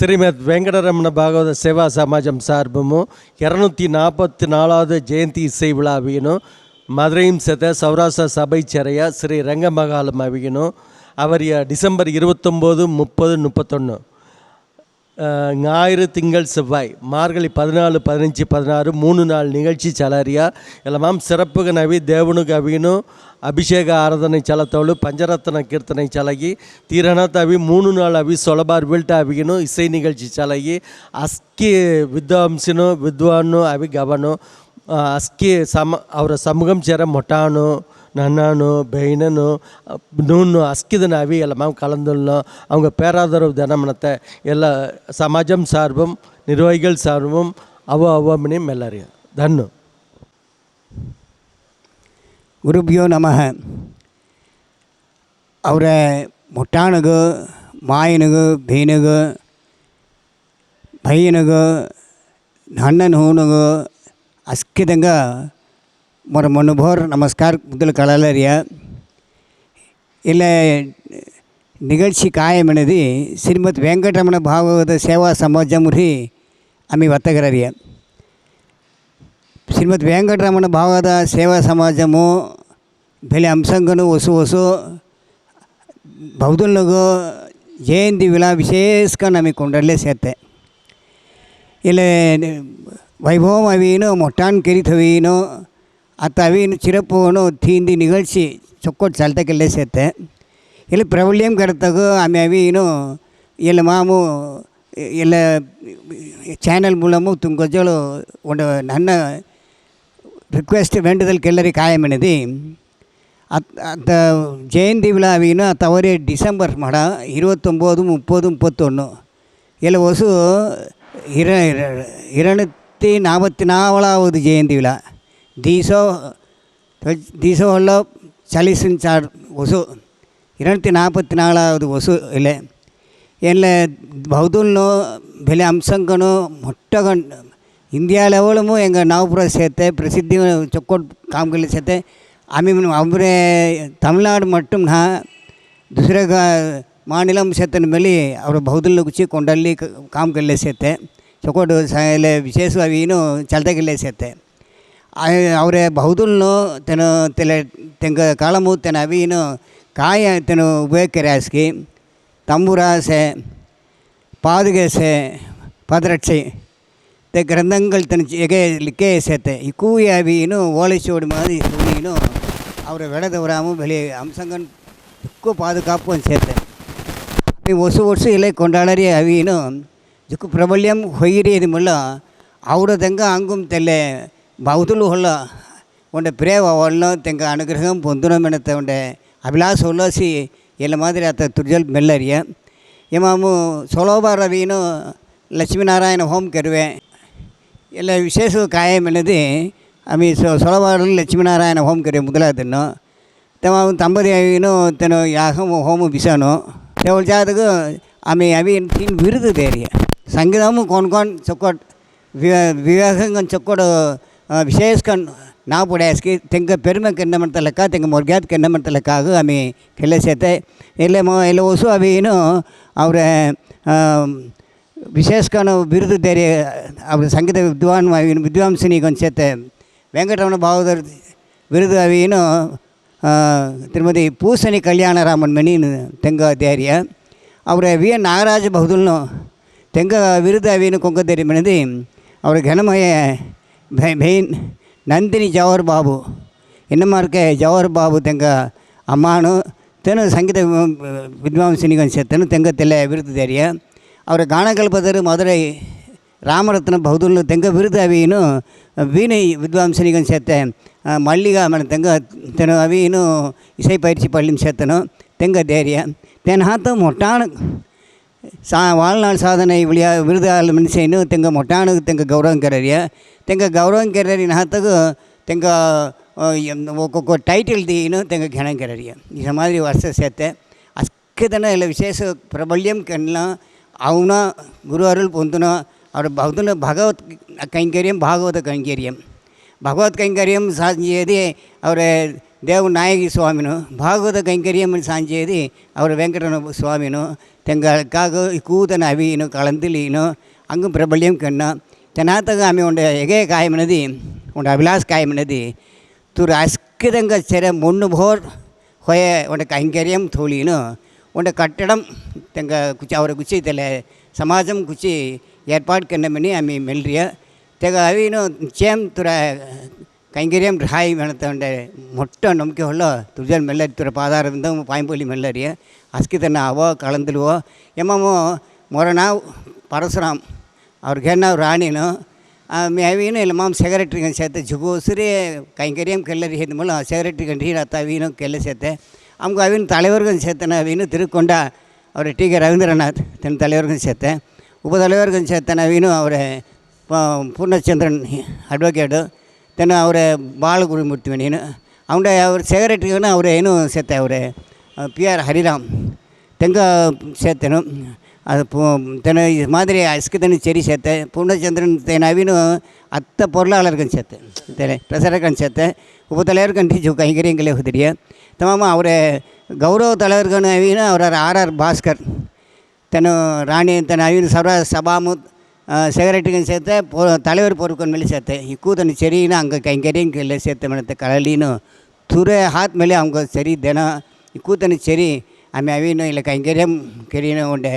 శ్రీమద్ వెంకటరమణ భాగవత సేవా సమాజం சார்பும் இரநூத்தி நாற்பத்தி நாலாவது ஜெயந்தி இசை விழாவினும் மதுரையும் சேர்த்த சௌராஷ்டிர சபை சிறைய ஸ்ரீ ரங்கமகாலம் அவியனும் அவர் டிசம்பர் இருபத்தொம்போது முப்பது முப்பத்தொன்று ஞாயிறு திங்கள் செவ்வாய் மார்கழி பதினாலு பதினஞ்சு பதினாறு மூணு நாள் நிகழ்ச்சி சலரியா எல்லாமாம் சிறப்புக நவி தேவனுக்கு அவியனு அபிஷேக ஆராதனை சலத்தோடு பஞ்சரத்ன கீர்த்தனை சலகி தீரணத் அவி மூணு நாள் அவி சொலபார் வீழ்ட்ட அவியனு இசை நிகழ்ச்சி சலகி ಅಸ್ಕಿ ವಿದ್ವಾಂಸನು ವಿದ್ವಾನು ಅವಿ ಗವನು ಆ, ಅಸ್ಕಿ ಸಮ ಅವರ ಸಮೂಹಂ ಸೇರ ಮೊಟಾನು நன்னானு பெய்னனு நூன்னு அஸ்கிதன் அவி எல்லாம் கலந்துள்ளோம் அவங்க பேராதரவு தினமனத்தை ಎಲ್ಲ ಸಮಾಜಂ ಸಾರ್ವಂ ನಿರ್ವಹಿಗಳು ಸಾರ್ವಂ ಅವ ಅವಮನೆ ಮೆಲ್ಲರಿಯ ಧನ್ನು ಗುರುಭ್ಯೋ ನಮಃ ಅವರ ಮುಟ್ಟಾಣಗು ಮಾಯನಗು ಬೇನಗು ಭೈಯನಗು ನಣ್ಣನ ಹೂನಗು ಅಸ್ಕಿದಂಗ મારો મનોભર નમસ્કાર મુદલ કલાલરિયા இல்லை நிகழ்ச்சி காயம் எனது ஸ்ரீமத் வெங்கடரமண பாகவத சேவா சமாஜமுறி அம்மி வர்த்தகரறிய ಶ್ರೀಮದ್ ವೆಂಕಟರಮಣ ಭಾಗದ ಸೇವಾ ಸಮಾಜಮು ಬೆಲೆ ಅಂಶಂಗನು ಹೊಸು ಹೊಸು ಬೌದ್ಧನಿಗೂ ಜಯಂತಿ ವಿಳಾ ವಿಶೇಷಕ ನಮಗೆ ಕೊಂಡಲ್ಲೇ ಸೇರ್ತೆ ಇಲ್ಲಿ ವೈಭವಮವೀನು ಮೊಟ್ಟಾನ್ ಕರಿತವೀನು ಅತ್ತವಿನ ಚಿರಪೋನು ತಿಂದಿ ನಿಗಳ್ಸಿ ಚೊಕ್ಕೊಟ್ಟು ಸಲ್ತಕ್ಕೆಲ್ಲ ಸೇತೆ ಇಲ್ಲಿ ಪ್ರೌಢ್ಯಂ ಕಡತಗು ಆಮೆ ಅವಿನು ಎಲ್ಲ ಮಾಮು ಎಲ್ಲ ಚಾನಲ್ ಮೂಲಮು ತುಂಗೊಜ್ಜಲು ಒಂದು ನನ್ನ ರಿಕ್ವೆಸ್ಟ್ ವೆಂಡದಲ್ಲಿ ಕೆಲ್ಲರಿ ಕಾಯಮನದಿ அத் அந்த ஜெயந்தி விழாவினா தவறே டிசம்பர் மடம் இருபத்தொம்போது முப்பது முப்பத்தொன்று இல்லை ஒசு இர இருநூற்றி நாற்பத்தி நாலாவது ஜெயந்தி விழா ದಿವಸ திசோ உள்ள சலீசன் சார் ஒசு இருநூற்றி நாற்பத்தி நாலாவது ஒசு இல்லை எனில் பௌதுல்னோ வெளி அம்சங்கனோ மொட்டகன் இந்தியா லெவலுமோ எங்கள் நவபுர சேர்த்து பிரசித்தி சொக்கோட் காம்கள் சேர்த்து அமீன் அவரே தமிழ்நாடு மட்டும் நான் துசரே மாநிலம் சேர்த்தன மேலே அவர் பௌதுல்ல குச்சி கொண்டல்லி காம்கல்ல சேர்த்தேன் சொக்கோட்டு விசேஷவாவின்னு சல்தகல்ல சேர்த்தேன் ಅವರೇ ಬೌದ್ಧನ್ನು ತೆನು ತೆಲೆ தெங்க காலமும் ತೆನ ಅವೀನು ಕಾಯ ತೆನು ಉಪಯೋಗಕ್ಕೆ தம்புராசே பாதுகேசே பதிரட்சை இந்த கிரந்தங்கள் தன் எகே லிக்கே சேர்த்தே இக்கூயாவின்னு ஓலைச்சோடு மாதிரி சொல்லினும் அவரை விட தவறாமல் வெளியே அம்சங்கன் ஜுக்கு பாதுகாப்பும் சேர்த்தேன் அப்படி ஒசு ஒசு இல்லை கொண்டாடறி அவியினும் ஜுக்கு பிரபல்யம் ஹொயிரியதுமில்ல அவரதங்க அங்கும் தெல்ல బౌతులు వల్ల ఉండే ప్రేమ వల్ల తెంక అనుగ్రహం పొందునమైనంత ఉండే అభిలాష ఉల్లాసి ఇలా మాదిరి అత తుర్జల్ మెల్లరియ ఏమాము సోలోబారీను లక్ష్మీనారాయణ హోం కరువే ఇలా విశేష కాయం అనేది అవి సొలవారు లక్ష్మీనారాయణ హోం కరువే ముదలాదన్ను ತಮ್ಮ ತಂಬದೇವಿನೂ ತನ್ನ ಯಾಹ ಹೋಮು ಬಿಸಾನು ತೆವಳ ಜಾತಗ ಆಮೆ ಅವಿ ತಿನ್ ಬಿರುದು ದೇರಿಯ ಸಂಗೀತಮು ಕೊನ್ಕೊಂಡು ಚೊಕ್ಕೊಟ್ ವಿವಾಹ ಚೊಕ್ಕೊಡು વિશેષ ના પડાય કે તેંકા પેરમાં కెండమంత లెక్క తెంక మొర్గ్యాత్ కెండమంత లెక్క ఆగు ఆమె కెళ్ళేసేతే એટલે એટલે ઓછું આવી એનો આવરે ವಿಶೇಷಕನು ಬಿರುದು ದೇರಿ ಅವ್ರ ಸಂಗೀತ ವಿದ್ವಾನ್ ವಿದ್ವಾಂಸನಿಗೊಂದು ಸೇತೆ ವೆಂಕಟರಮಣ ಭಾವದರ್ ಬಿರುದು ಅವೇನು ತಿರುಮತಿ ಪೂಸನಿ ಕಲ್ಯಾಣರಾಮನ್ ಮಣಿ ತೆಂಗ ದೇರಿಯ ಅವರ ವಿ ಎನ್ ನಾಗರಾಜ ಬಹುದಲ್ನು ತೆಂಗ ವಿರುದು ಅವೇನು ಕೊಂಕ ದೇರಿ ಮಣಿದು ಅವರ ಘನಮಯ మెయిన్ నందిని జవహర్ బాబు ఎన్నమ్మ ఇరుకే జవహర్ ಬಾಬು ತೆಂಗ ಅಮ್ಮನು ತೆನು ಸಂಗೀತ ವಿದ್ವಾಂಸನಿಗೆ ಅನಿಸುತ್ತೇನು ತೆಂಗ ತೆಲ್ಲೆ ವಿರುದ್ಧದೇರಿಯ ಅವರ ಗಾಣಕಲ್ಪದರು ಮಧುರೈ ರಾಮರತ್ನ ಬೌದ್ಧನು ತೆಂಗ ವಿರುದ್ಧ ಅವಿನು ವೀಣೆ ವಿದ್ವಾಂಸನಿಗೆ ಸೇತ್ತೆ ಮಲ್ಲಿಗ ಮನ ತೆಂಗ ತೆನು ಅವಿನು ಇಸೈ ಪೈರಿಸಿ ಪಳ್ಳಿನ ಸೇತನು ತೆಂಗ ದೇರಿಯ ತೆನ ಹಾತ ಮೊಟ್ಟಾಣ சா வாழ்நாள் சாதனை விளையா விருதாల ಮನುಷ್ಯ ತೆಂಗ ಮೊಟ್ಟಾಣಗೆ ತೆಂಗ ಗೌರವ ಕೆರರಿಯ ತೆಂಗ ಗೌರವ ಕೆರರಿ ನಾತಗು ತೆಂಗ ಒಕ್ಕೊಕ್ಕ ಟೈಟಲ್ ದೀನು ತೆಂಗ ಘನ ಕೆರರಿಯ ಈ ಮಾದರಿ ವರ್ಷ ಸೇತೆ ಅಸ್ಕದನ ಇಲ್ಲ ವಿಶೇಷ ಪ್ರಬಲ್ಯಂ ಕಣ್ಣ ಅವನ ಗುರು ಅರುಳ್ ಪೊಂದುನ ಅವ್ರ ಭಕ್ತನ ಭಗವತ್ ಕೈಂಕರ್ಯಂ ಭಾಗವತ ಕೈಂಕರ್ಯಂ ಭಗವತ್ ಕೈಂಕರ್ಯಂ ಸಾಧಿ ಅವರ దేవనాయకి స్వామిను భాగవత కైంకర్యమును సాంచేది అవరు వెంకటన స్వామిను తెంగాకు కూతన అవిను కళంతిలీను అంగు ప్రబల్యం కన్నా తెనాతగా ఆమె ఉండే ఎగే కాయమనేది ఉండే అభిలాష్ కాయమనేది తూరు అస్కితంగా చెర మొన్ను భోర్ హోయ ఉండే కైంకర్యం తోలీను ఉండే కట్టడం తెంగ కుచి అవర కుచి తెల సమాజం కుచి ఏర్పాటు కన్నమని ఆమె మెల్రియ తెగ అవిను చేం తుర കൈങ്കര്യം ഹായ് വേണത്തോണ്ട് മൊട്ട നമുക്ക് ഉള്ള തുജൽ മെല്ലെ തുറ പാതാരന്തം പായമ്പൊലി മെല്ലറിയ അസ്കി തന്നെ ആവോ കളന്തലുവോ എമ്മോ മൊറണ പരശുരാം ಅವ್ರಿಗೇನೋ ರಾಣಿನೋ ಅವೇನು ಇಲ್ಲ ಮಾಮ್ ಸೆಕ್ರೆಟ್ರಿಗೆ ಸೇತೆ ಜುಗೋಸ್ರಿ ಕೈಂಕರ್ಯಂ ಕೆಲ್ಲರಿ ಇದ್ದ ಮೂಲ ಸೆಕ್ರೆಟ್ರಿ ಕಂಡ್ರಿ ಅತ್ತ ಅವೇನು ಕೆಲ್ಲ ಸೇತೆ ಅಮ್ಗ ಅವಿನ ತಲೆವರ್ಗನ್ ಸೇತನ ಅವೇನು ತಿರುಕೊಂಡ ಅವರ ಟಿ ಕೆ ರವೀಂದ್ರನಾಥ್ ತನ್ನ ತಲೆವರ್ಗನ್ ಸೇತೆ ಉಪತಲೆವರ್ಗನ್ ಸೇತನ ಅವೇನು ಅವರ ಪೂರ್ಣಚಂದ್ರನ್ ಅಡ್ವೊಕೇಟು தென்ன அவர் பாலகுருமூர்த்தி வேணும். அவங்க அவர் செக்ரட்டரின்னு அவர் இன்னும் சேர்த்தேன் அவர் பிஆர் ஹரிராம். தெங்க சேர்த்தனும். அது தென்னை இது மாதிரி அஸ்கத்தனு செடி சேர்த்தேன் பூர்ணச்சந்திரன் தேனாவின்னு அத்தை பொருளாளர்கள் சேர்த்தேன் தெரிய பிரசரகன் சேர்த்தேன் உபத்தலைவர்கள் டீச்சு கைங்கரியங்களே உதிரிய தமாமா அவர் கௌரவ தலைவர்கள் அவின்னு அவரார் ஆர் ஆர் பாஸ்கர் தென்னும் ராணி தென் அவின் சர்வ சபாமுத் சிகரெட்டுக்கும் சேர்த்து பொ தலைவர் பொறுக்கன் மேலே சேர்த்து கூதனு சரின்னு அங்கே கைங்கரியும் கீழே சேர்த்து மனத்தை கலலின்னு துறை ஹாத் மேலே அவங்க சரி தினம் கூத்தனு சரி அமை அவினும் இல்லை கைங்கரியம் கெரியனும் உண்டு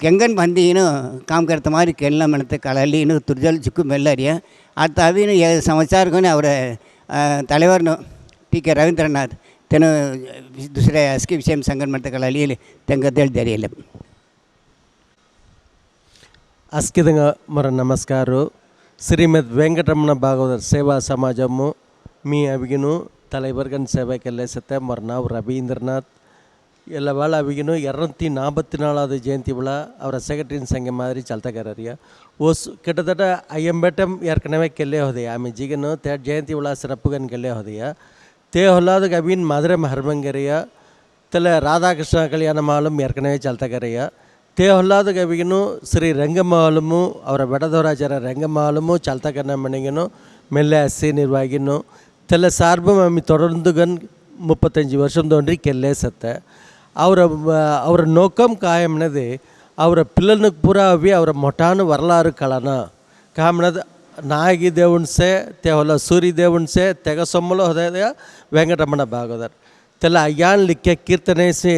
கெங்கன் பந்தியினும் காம்கிறத மாதிரி கெல்ல மனத்து கலலின்னு துர்ஜலிச்சுக்கு சுக்கு அறியும் அடுத்த அவினு ஏ சமச்சாருக்குன்னு அவரை தலைவர்னு டி கே ரவீந்திரநாத் தென துசரே அஸ்கி விஷயம் சங்கன் மனத்து கலலியில் தெங்கத்தேள் தெரியலை అస్కితంగా మరి నమస్కారం శ్రీమద్ వెంకటరమణ భాగవత సేవా సమాజము మీ అవిగిను தலைவர்கள் சேவைக்கல்ல செத்த மறுநாள் ரவீந்திரநாத். எல்லா வேலை அவங்கனும் இரநூத்தி நாற்பத்தி நாலாவது ஜெயந்தி விழா அவரை செக்ரட்டரியின் சங்கம் மாதிரி சல்தக்காரியா ஓஸ் கிட்டத்தட்ட ஐயம்பேட்டம் ஏற்கனவே கெல்லே ஹோதையா ஆமி ஜிகனு ஜெயந்தி விழா சிறப்புகன் கெல்லே ஹோதையா தே கவின் மதுரை ஹர்மங்கரியா தில ராதாகிருஷ்ண கல்யாணமாலும் ஏற்கனவே சல்தக்காரியா ತೇ ಹೊಲ್ಲಾದ ಗವಿಗನು ಶ್ರೀ ರಂಗಮಾಲಮು ಅವರ ಬೆಡದವರಾಚಾರ ರಂಗಮಾಲಮು ಚಲ್ತಕನ್ನ ಮನೆಗನು மெல்ல அஸ்ஸி நிர்வாகினு தெல்ல சார்பும் அம்மி தொடர்ந்துகன் முப்பத்தஞ்சு வருஷம் தோன்றி கெல்லே செத்த அவரை அவர நோக்கம் காயம்னது ಅವರ పిల్లలకు పూరా అవి ಅವರ మొటాను వరలారు కళన కామనది నాగి దేవున్సే తెవల సూరి దేవున్సే తెగ సొమ్మలో హృదయ వెంకటరమణ భాగవదర్ తెల్ల అయ్యాన్ లిక్కే కీర్తనేసి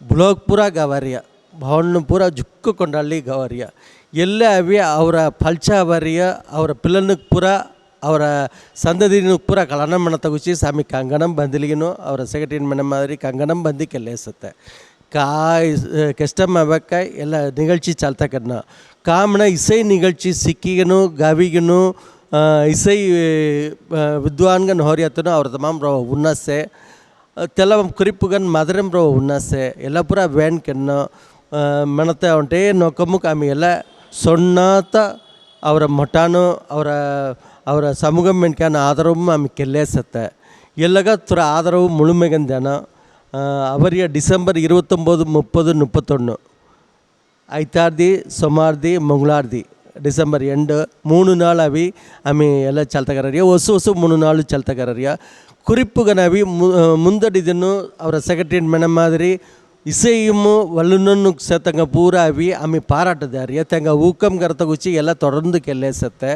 ಬ್ಲೋಗ್ ಪೂರ ಗವರ್ಯ ಭವನ ಪೂರ ಜುಕ್ಕು ಕೊಂಡಳ್ಳಿ ಗವರ್ಯ ಎಲ್ಲೇ ಅವಿ ಅವರ ಫಲ್ಚ ಅವರಿಯ ಅವರ ಪಿಲ್ಲನಕ್ಕೆ ಪೂರ ಅವರ ಸಂದದಿನ ಪೂರ ಕಳನ ಮಣ ತಗುಚಿ ಸ್ವಾಮಿ ಕಂಗಣಂ ಬಂದಿಲಿಗಿನು ಅವರ ಸೆಕ್ರೆಟರಿನ ಮನೆ ಮಾದರಿ ಕಂಗಣಂ ಬಂದು ಕೆಲ್ಲೇಸುತ್ತೆ காய் கஷ்டம் அவக்காய் எல்லா நிகழ்ச்சி சல்தக்கண்ணா காமன இசை நிகழ்ச்சி சிக்கிகனும் கவிகனும் இசை ವಿದ್ವಾನ್ಗನ್ ಹೊರಿಯತ್ತನು ಅವ್ರ ತಮಾಮ್ ರೋ ಉನ್ನಸೆ ತೆಲ ಕುರಿಪುಗನ್ ಮದರಂ ರೋ ಉನ್ನಸೆ ಎಲ್ಲ ಪೂರ ವ್ಯಾನ್ ಕೆನ್ನ ಮೆಣತೆ ಉಂಟೆ ನೊಕ್ಕಮ್ಮಕ್ಕೆ ಆಮೇಲೆ ಸೊಣ್ಣಾತ ಅವರ ಮಠಾನು ಅವರ ಅವರ ಸಮೂಹಂ ಮೆಣ್ಕಾನ ಆಧಾರವು ಆಮೆ ಕೆಲ್ಲೇಸತ್ತೆ ಎಲ್ಲಗ ತುರ ಆಧಾರವು ಮುಳುಮೆಗಂದ್ಯಾನ ಅವರಿಯ ಡಿಸೆಂಬರ್ இருபத்தொம்போது முப்பது முப்பத்தொன்று ಐತಾರ್ದಿ ಸೋಮಾರ್ದಿ ಮಂಗಳಾರ್ದಿ ಡಿಸೆಂಬರ್ ಎಂಡ್ ಮೂರು ನಾಳು ಅವಿ ಆಮೆ ಎಲ್ಲ ಚಲ್ತಗಾರರಿಯ ಹೊಸ ಹೊಸ ಮೂರು ನಾಳು ಚಲ್ತಗಾರರಿಯ குறிப்புகனவி முந்தடிதுன்னு அவரை செக்ரட்டரி மேன மாதிரி ಇಸೆಯಮ್ಮು ವಲ್ಲುನನ್ನು ಸೆತಂಗ ಪೂರಾವಿ ಆಮೆ ಪಾರಾಟದಾರಿಯ ತೆಂಗ ಊಕಂ ಕರ್ತಗುಚ್ಚಿ ಎಲ್ಲ ತೊಡರ್ದು ಕೆಲ್ಲೆಸತ್ತೆ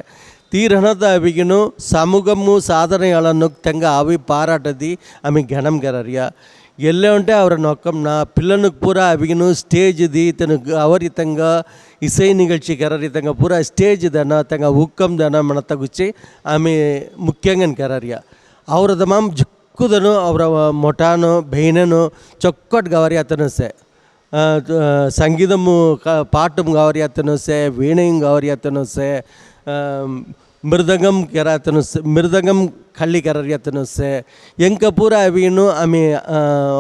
ತೀರ್ಹಣದ ಅವಿಗಿನು ಸಮುಗಮ್ಮು ಸಾಧನೆಗಳನ್ನು ತೆಂಗ ಅವಿ ಪಾರಾಟದಿ ಆಮೆ ಗಣಂಗರರಿಯ ಎಲ್ಲೇ ಉಂಟೆ ಅವರ ನೊಕ್ಕಂನ ಪಿಲ್ಲನಿಗೆ ಪೂರ ಅವಿಗಿನು ಸ್ಟೇಜ್ ದಿ ತನಗೆ ಅವರಿತಂಗ இசை நிகழ்ச்சி கரரித்தங்க பூரா ஸ்டேஜ் தானே தங்க ஊக்கம் தானே மனத்தை குச்சி ஆమె முக்கியங்கன் கரரியா அவரதமாம் ಒಕ್ಕುದನು ಅವರ ಮೊಟಾನು ಬೆಯ್ನನು ಚೊಕ್ಕಟ್ ಗವರಿ ಅತನಸೆ ಸಂಗೀತಮು, ಕ ಪಾಟಂ ಗವರಿ ಅತನಸೆ ವೀಣೆಯು ಗವರಿ ಅತನಸೆ ಮೃದಂಗಂ ಕೆರ ಅತನಸೆ ಮೃದಂಗಂ ಹಳ್ಳಿಗಾರರಿಗೆ ಅತನಸೆ ಎಂಕ ಪೂರ ಅವೀನು ಆಮೆ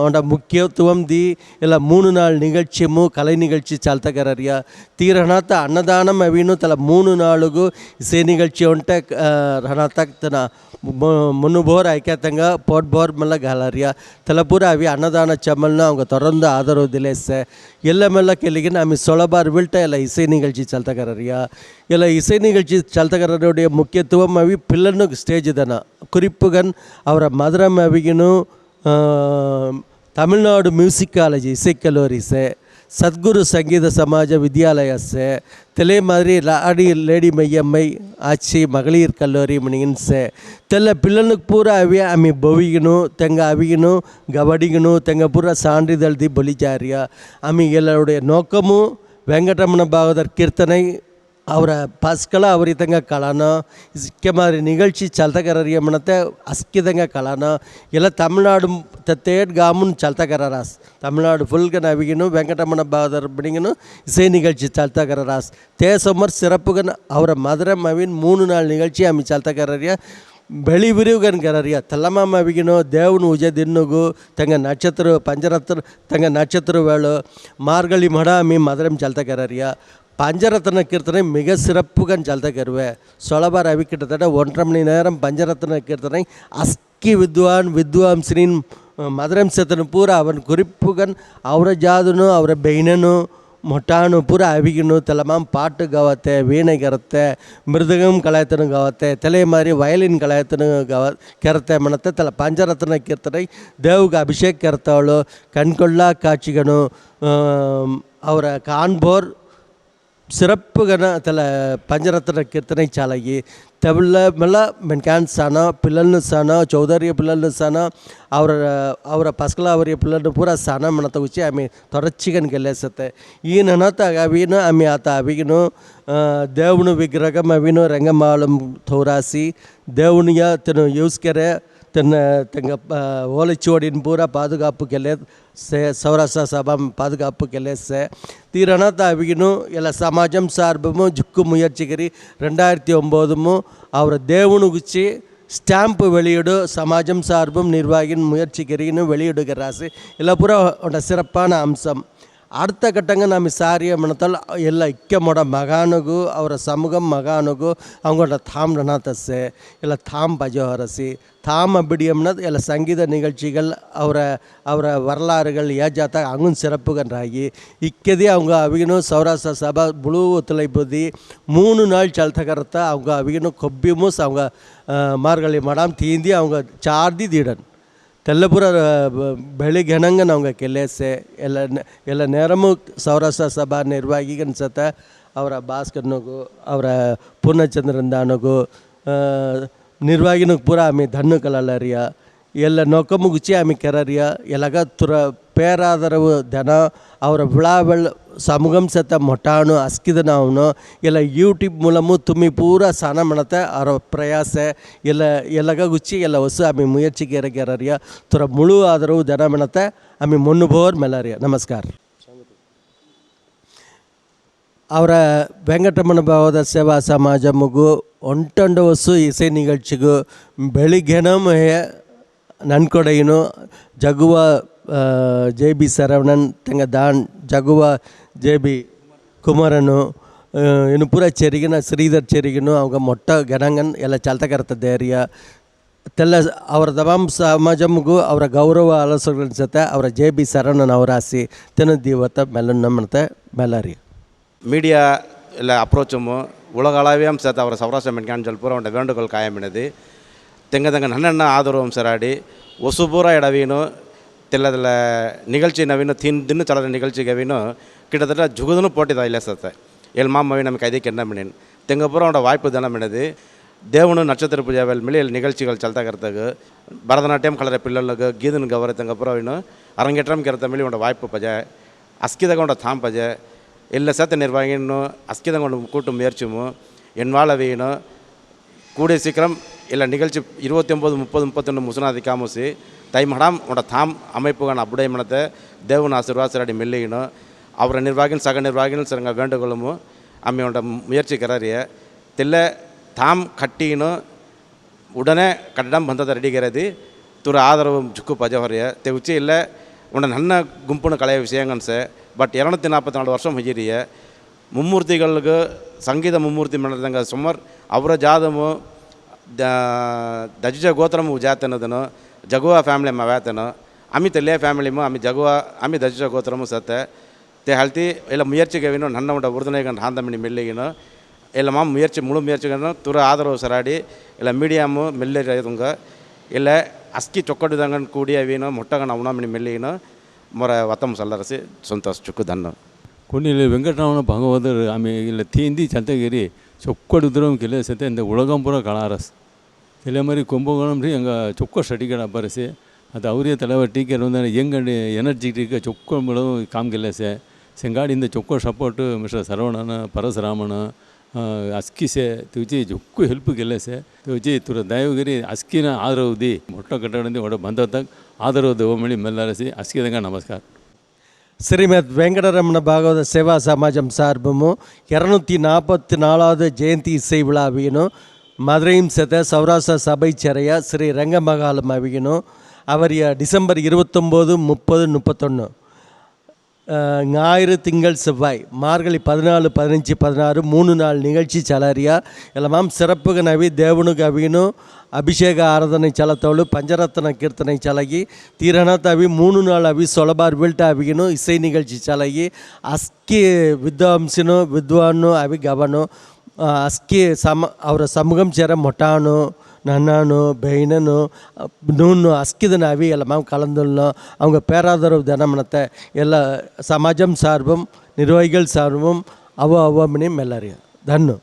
ಒಂಡ ಮುಖ್ಯತ್ವಂ ದಿ ಇಲ್ಲ ಮೂನು ನಾಳ್ ನಿಗಳ್ಚಿಮು ಕಲೆ ನಿಗಳ್ಚಿ ಚಾಲ್ತಗಾರರಿಯ ತೀರ ಹಣಾತ ಅನ್ನದಾನಂ ಅವೀನು ತಲ ಮೂನು ನಾಳುಗು ಸೇ ನಿಗಳ್ಚಿ ಒಂಟ ಹಣಾತಕ್ ತನ ಮುನ್ನು ಬೋರ್ ಐಕ್ಯಾತಂಗ ಪೋಟ್ ಬೋರ್ ಮಲ್ಲ ಗಾಲಾರಿಯ ತಲ ಪೂರ ಅವಿ ಅನ್ನದಾನ ಚಮಲ್ನ ಅವಂಗ ತೊರಂದು ಆದರೋದಿಲ್ಲ ಸೆ ಎಲ್ಲ ಮೆಲ್ಲ ಕೆಲಿಗೆ ನಾಮಿ ಸೊಳಬಾರ್ ವಿಲ್ಟ ಇಲ್ಲ இசை நிகழ்ச்சி சல்தகரரியா இல்லை இசை நிகழ்ச்சி சல்தகரருடைய முக்கியத்துவம் அவி பிள்ளைன்னு ஸ்டேஜ் தானே குறிப்புகன் அவரை மதுரை மவிகனும் ತಮಿಳ್ನಾಡು ಮ್ಯೂಸಿಕ್ ಕಾಲೇಜ್ ಇಸೈಕಲೋರಿಸೆ ಸದ್ಗುರು ಸಂಗೀತ ಸಮಾಜ ವಿದ್ಯಾಲಯಸೆ ತಲೆ ಮಾದರಿ ಲಾಡಿ ಲೇಡಿ ಮೈಯಮ್ಮೈ ಆಚಿ ಮಗಳೀರ್ ಕಲ್ಲೋರಿ ಮಣಿಗಿನ್ಸೆ ತೆಲ್ಲ ಪಿಲ್ಲನಕ್ಕೆ ಪೂರ ಅವಿಯ ಅಮ್ಮಿ ಬವಿಗಿನು ತೆಂಗ ಅವಿಗಿನು ಗಬಡಿಗಿನು ತೆಂಗ ಪೂರ ಸಾಂಡ್ರಿದಳ್ದಿ ಬಲಿಜಾರ್ಯ ಅಮ್ಮಿ ಎಲ್ಲರುடைய ನೋಕಮು ವೆಂಕಟರಮಣ ಭಾಗದ ಕೀರ್ತನೆ ಅವರ ಭಾಸ್ಕಳ ಅವರಿದ್ದಂಗ ಕಲಾನೋ ಕೆಮಾರಿ ನಿಗಳ್ಚಿ ಚಲ್ತಗಾರರಿಗೆ ಏಮಣತೆ ಅಸ್ಕಿದಂಗ ಕಲಾನೋ ಎಲ್ಲ ತಮಿಳ್ನಾಡು ತತ್ತೇಟ್ ಗಾಮುನ್ ಚಲ್ತಗಾರರಾಸ್ ತಮಿಳ್ನಾಡು ಫುಲ್ಗ ನವಿಗಿನು ವೆಂಕಟರಮಣ ಬಾದರ್ ಬಿಡಿಗನು ಇಸೈ ನಿಗಳ್ಚಿ ಚಲ್ತಗಾರರಾಸ್ ತೇ ಸೊಮ್ಮರ್ ಸಿರಪ್ಪುಗನ್ ಅವರ ಮಧುರ ಮವಿನ್ ಮೂನು ನಾಲ್ ನಿಗಳ್ಚಿ ಆಮಿ ಚಲ್ತಗಾರರಿಗೆ ಬೆಳಿ ವಿರಿವುಗನ್ ಗರರಿಯ ತಲ್ಲಮ್ಮ ವಿಗಿನೋ ದೇವನು ಉಜ ದಿನ್ನುಗು ತಂಗ ನಕ್ಷತ್ರ ಪಂಚರತ್ರ ತಂಗ ನಕ್ಷತ್ರ ವೇಳು ಮಾರ್ಗಳಿ ಮಡ ಮೀ ಮದರಂ ಚಲ್ತ ಗರರಿಯ பஞ்சரத்ன கீர்த்தனை மிக சிறப்புகன் ஜல்த கருவே. சொலப ரவி கிட்டத்தட்ட ஒன்றரை மணி நேரம் பஞ்சரத்ன கீர்த்தனை அஸ்கி வித்வான் வித்வாம்சினின் மதுரம் சேத்தனு பூரா அவன் குறிப்புகன். அவர ஜாதுனு அவரை பெயினனு ಮೊಟ್ಟಾನು பூரா அவிகணும் ತಲೆಮಾಂ பாட்டு கவத்தை வீணை ಕೆರತ್ತೆ ಮೃದಗಂ ಕಲಾಯತನು கவத்தை தலை மாதிரி வயலின் கலாயத்தனு கவ ಕೆರತೆ மனத்தை தலை பஞ்சரத்ன கீர்த்தனை ದೇವ್ಗೆ ಅಭಿಷೇಕ್ ಕೆರ್ತವಳು கண்கொள்ளா காட்சிகனும் அவரை ಕಾನ್ಬೋರ್ సిరప్పుగా తల పంజరత్న కీర్తన చాలయ్యి తమిళ మళ్ళా మెన్కాన్ సానా పిల్లలను సానా చౌదరియ పిల్లలను సానా ಅವರ ಅವರ ಪಸ್ಕಲಾವರಿಯ ಪಿಲ್ಲನ್ನು ಪೂರ ಸ್ನಾನ ಮಾಡತ್ತ ಹುಚ್ಚಿ ಆಮೆ ತೊರಚ್ಚಿಗನ್ ಗೆಲ್ಲೆಸತ್ತೆ ಈ ನನತಾಗ ಅವಿನ ಆಮೆ ಆತ ಅವಿಗಿನು ದೇವನು ವಿಗ್ರಹಂ ಅವಿನು ರಂಗಮಾಳಂ ಥೌರಾಸಿ ದೇವನಿಯ ತನು ಯೂಸ್ಕೆರೆ தென்னை தெங்க ஓலைச்சுவடியின் பூரா பாதுகாப்புಕ್ಕೆಲ್ಲ ಸೆ ಸೌರಾಷ್ಟ್ರ சபா பாதுகாப்புಕ್ಕೆಲ್ಲ ಸೆ ತೀರಣ ತಾವಿಗಿನೂ ಎಲ್ಲ சமாஜம் சார்பும் ஜுக்கு ಮುಯರ್ಚಿಗರಿ ரெண்டாயிரத்தி ஒம்போதுமும் அவரை தேவனுகுச்சி ஸ்டாம்ப்பு வெளியிடு சமாஜம் சார்பும் நிர்வாகின் முயற்சிக்கிறீன்னு வெளியிடுகிறாசு. இல்லை பூரா சிறப்பான அம்சம். ಅಂಶಂ அடுத்த கட்டங்க நம்ம சாரிய மனத்தால் ಎಲ್ಲ ಇಕ್ಕೆಮೊಡ ಮಗಾನುಗು ಅವರ ಸಮೂಹಂ ಮಗಾನುಗು அவங்களோட தாம் நனாத்தசு இல்லை தாம் பஜோஹரசி தாம் அபிடியம்னது ಎಲ್ಲ ಸಂಗೀತ நிகழ்ச்சிகள் அவரை அவரை வரலாறுகள் ஏஜாத்தா அங்கும் சிறப்புகன்றாகி இக்கதி அவங்க அவிகனும் சௌராஷ்டிர சபா முழு ஒத்துழைப்புதி மூணு நாள் ಚಲ್ತಕರತ್ತ அவங்க ಅವಿಗನು ಕೊಬ್ಬಿಮೂಸ್ அவங்க ಮಾರ್ಗಳಿ ಮಡಾಮ್ ತೀಂದಿ அவங்க ಚಾರ್ದಿ ದೀಡನ್ తెల్లపుర ಬೆಳಿಗ್ಗೆ ನಮ್ಗೆ ಕೆಲಸ, ಎಲ್ಲ ಎಲ್ಲ ನೇರಮು ಸೌರಾಷ್ಟ್ರ ಸಭಾ ನಿರ್ವಾಹಿಗೆ ಅನ್ಸತ್ತೆ. ಅವರ ಭಾಸ್ಕರ್ನಿಗೂ ಅವರ ಪೂರ್ಣಚಂದ್ರನ್ ದಾನಗು ನಿರ್ವಾಹಿನಿಗೆ ಪೂರ ಆಮಿ ಧಣ್ಣು ಕಲಲರಿಯ ಎಲ್ಲ ನೊಕ್ಕ ಮುಗಿಸಿ ಆಮಿ ಕೆರರಿಯ ಎಲ್ಲಗ ತುರ பேராதரவு தினம் ಅವರ ವಿಳಾವಲ್ ಸಮೂಹಂ ಸತ ಮೊಟ್ಟಾಣು ಅಸ್ಕಿದನವನು ಇಲ್ಲ ಯೂಟ್ಯೂಬ್ ಮೂಲಮು ತುಮ್ಮಿ ಪೂರ ಸನ ಮಾಡತ್ತೆ ಅವರ ಪ್ರಯಾಸ ಎಲ್ಲ ಎಲ್ಲಗ ಗುಚ್ಚಿ ಎಲ್ಲ ಹೊಸ ಆಮಿ ಮುಯರ್ಚಿ ಗೆರೆ ಗೆರರಿಯ ತುರ ಮುಳು ಆದರೂ ದನ ಮಾಡತ್ತೆ ಆಮಿ ಮೊನ್ನು ಬೋರ್ ಮೆಲರಿಯ ನಮಸ್ಕಾರ ಅವರ ವೆಂಕಟರಮಣ ಭಾವದ ಸೇವಾ ಸಮಾಜ ಮಗು ಒಂಟೊಂಡು ಹೊಸು ಇಸೆ ನಿಗಳ್ಚಿಗೂ ಬೆಳಿಗ್ಗೆನೂ ನನ್ಕೊಡೆಯೂ ಜಗುವ ಜೆ ಬಿ ಸರವಣನ್ ತಂಗ ದಾನ್ ಜಗುವ ಜೆ ಬಿ ಕುಮಾರನು ಆ, ಇನ್ನು ಪೂರ ಚೆರಿಗಿನ ಶ್ರೀಧರ್ ಚೆರಿಗಿನು ಅವಾಗ ಮೊಟ್ಟ ಗಣಂಗನ್ ಎಲ್ಲ ಚಲ್ತಕರ್ತದೆ ಏರಿಯ ತೆಲ್ಲ ಅವರ ದಮಾಮ್ ಸಮಾಜಮ್ಗೂ ಅವರ ಗೌರವ ಅಲಸಗಳು ಅನ್ಸುತ್ತೆ ಅವರ ಜೆ ಬಿ ಸರವಣನ್ ಅವರಾಸಿ ತಿನ್ನದು ಇವತ್ತ ಮೆಲ್ಲನ್ನ ಮಾಡ್ತೆ ಮೆಲ್ಲರಿ மீடியா இல்லை அப்ரோச்சும் உலக அளவையும் சேர்த்து அவர் சௌராஷ்டிர மென்கான்னு சொல்லி பூரா அவன் வேண்டுகோள் காயமினது ತೆಂಗ ತೆಂಗ ನನ್ನಣ್ಣ ಆದರು ಸರಾಡಿ ಹೊಸುಬೂರ ಎಡವೀನು ತೆಲ್ಲದಲ್ಲ ನಿಗಳ್ಚಿ ನವೀನು ತಿನ್ ದಿನ ಚಲದ ನಿಗಳ್ಚಿಗೆ ಅವೀನು கிட்டத்தட்ட ஜுகுதுன்னு போட்டிதான் இல்லை சத்த எல் மாமாவி நமக்கு கைதிக்கு என்ன பண்ணின் தெங்க பூரா அவனோட வாய்ப்பு தானே பண்ணினது தேவனு நட்சத்திர பூஜாவில் மேலே நிகழ்ச்சிகள் ಚಲ್ತಾಕರ್ತಗ ಭರತನಾಟ್ಯಂ ಕಲರ ಪಿಲ್ಲಲ್ಗ ಗೀದನ್ ಗವರ ತಂಗ ಪುರ ಇನ್ನು ಅರಂಗೇಟ್ರಂ ಕೆರತ ಮೇಲೆ ಉಂಡ ವಾಯ್ಪು ಪಜ ಅಸ್ಕಿದಾಗ ಉಂಡ ಥಾಮ್ ಪಜ ಎಲ್ಲ ಸತ್ತ ನಿರ್ವಹಣೆಯನ್ನು ಅಸ್ಕಿದಾಗ ಉಂಡ ಕೂಟು முயற்சியும் என் வாழ வேணும் கூடிய சீக்கிரம் இல்லை நிகழ்ச்சி இருபத்தி ஒம்பது முப்பது முப்பத்தொன்று முசுனாதி காமுசி தை மடாம் தாம் அமைப்புக்கான அப்புடைமனத்தை தேவன் ஆசீர்வாசராடி மெல்லிக்கணும் அவரை நிர்வாகிகள் சக நிர்வாகிகள் சிறங்க வேண்டுகோளும் அம்மையோட முயற்சிக்கிறாரிய தெல்ல தாம் கட்டினும் உடனே கட்டடம் ಬಂದದ ರೆಡಿಗಿರದಿ ತುರ பஜவரைய ಜುಕ್ಕು இல்லை ತೆವುಚಿ ಇಲ್ಲ ಉಂಡ கலைய விஷயங்கன்னு ಕಳೆಯ பட் இரநூத்தி நாற்பத்தி நாலு வருஷம் ಮುಗಿರಿಯ ಮುಮ್ಮೂರ್ತಿಗಳಿಗೆ ಸಂಗೀತ ಮುಮ್ಮೂರ್ತಿ ಮಾಡಿದಂಗೆ ಸುಮಾರು ಅವರ ಜಾದಮು ದಜ ಗೋತ್ರಮು ಜಾತನದನು ಜಗುವ ಫ್ಯಾಮಿಲಿ ಅಮ್ಮ ವ್ಯಾತನು ಅಮಿ ತೆಲ್ಲೆ ಫ್ಯಾಮಿಲಿಮು ಅಮಿ ಜಗುವ ಅಮಿ ದಜ ಗೋತ್ರಮು ಸತ್ತೆ ತೆ ಹಲ್ತಿ ಇಲ್ಲ ಮುಯರ್ಚಿಗೆ ನನ್ನ ಉಂಡ ಉರ್ದನೆಗಂಡು ಹಾಂದಮಿನಿ ಮೆಲ್ಲಿಗಿನು ಇಲ್ಲ ಮಾಮ್ ಮುಯರ್ಚಿ ಮುಳು ಮುಯರ್ಚಿಗಳನ್ನು ತುರ ಆದರವು ಸರಾಡಿ ಇಲ್ಲ ಮೀಡಿಯಮ್ಮು ಮೆಲ್ಲೆ ತುಂಗ ಇಲ್ಲ ಅಸ್ಕಿ ಚೊಕ್ಕಡಿದಂಗನ್ ಕೂಡಿ ಅವೀನು ಮೊಟ್ಟಗನ ಅವನಮಿನಿ ಮೆಲ್ಲಿಗಿನ ಮೊರ ವತಮ್ ಸಲ್ಲರಸಿ ಸಂತೋಷ ಚುಕ್ಕು ದನ್ನು ಕೊನೆಯಲ್ಲಿ ವೆಂಕಟರಮಣ ಭಗವತರು ಆಮೇಲೆ ಇಲ್ಲ ತೀಂದಿ ಚಂದಗಿರಿ ಚೊಕ್ಕಡಿದ್ರೂ ಕೆಲಸ ಸತೆ ಇಂದ ಉಳಗಂಪುರ ಕಳಾರಸ್ இல்லை மாதிரி கும்பகோணம் எங்கள் சொக்க ஸ்டடிக்கடை பரிசு அது அவரே தலைவர் டீக்கர் வந்து எங்கள் எனர்ஜிட்டிக்கு சொக்க மூலம் காமிக்கல சே செங்காடி இந்த சொக்க சப்போர்ட்டு மிஸ்டர் சரவணன் பரசுராமன் அஸ்கிசே துச்சி ஜொக்கு ಹೆಲ್ಪ್ ಗೆಲ್ಲ ಸೆ ತುಚಿ ತುರ ದಯವಿರಿ ಅಸ್ಕಿನ ಆದರವ್ದಿ ಮೊಟ್ಟ ಕಟ್ಟಡದಿಂದ ಒಡ ಬಂದತ್ತಾಗ ಆದರವ್ದು ಓಮಳಿ ಮೆಲ್ಲಾರಸಿ ಅಸ್ಕಿದಂಗ ನಮಸ್ಕಾರ ஸ்ரீமத் வெங்கடரமண பாகவத சேவா சமாஜம் சார்பும் இரநூத்தி நாற்பத்தி நாலாவது ஜெயந்தி இசை விழாவினும் மதுரையும் சேர்த்த சௌராஷ்டிர சபை சிறையா ஸ்ரீ ரங்கமகாலம் அவியனும் அவர் டிசம்பர் இருபத்தொம்போது முப்பது முப்பத்தொன்று ஞாயிறு திங்கள் செவ்வாய். மார்கழி பதினாலு பதினஞ்சு பதினாறு மூணு நாள் நிகழ்ச்சி சலரியா. எல்லாமாம் சிறப்பு நவி தேவனு கவினு அபிஷேக ஆராதனை சலத்தோடு பஞ்சரத்ன கீர்த்தனை சலகி தீரணத் அவி மூணு நாள் அவி சொலபார் வீழ்ட்ட அவிகனு இசை நிகழ்ச்சி சலகி அஸ்கி வித்வாம்சனு வித்வானும் அவி ಗವನು அஸ்கி சம ಅವರ சமூகம் சேர ಮೊಟಾನು நன்னானோ பெயினனு நூன்னு அஸ்கிதன் அவி எல்லாம் கலந்துள்ளோம். அவங்க பேராதரவு தினமனத்தை எல்லா சமாஜம் சார்பும் நிர்வாகிகள் சார்பும் அவ அவமனி மெல்லறியா தன்னு.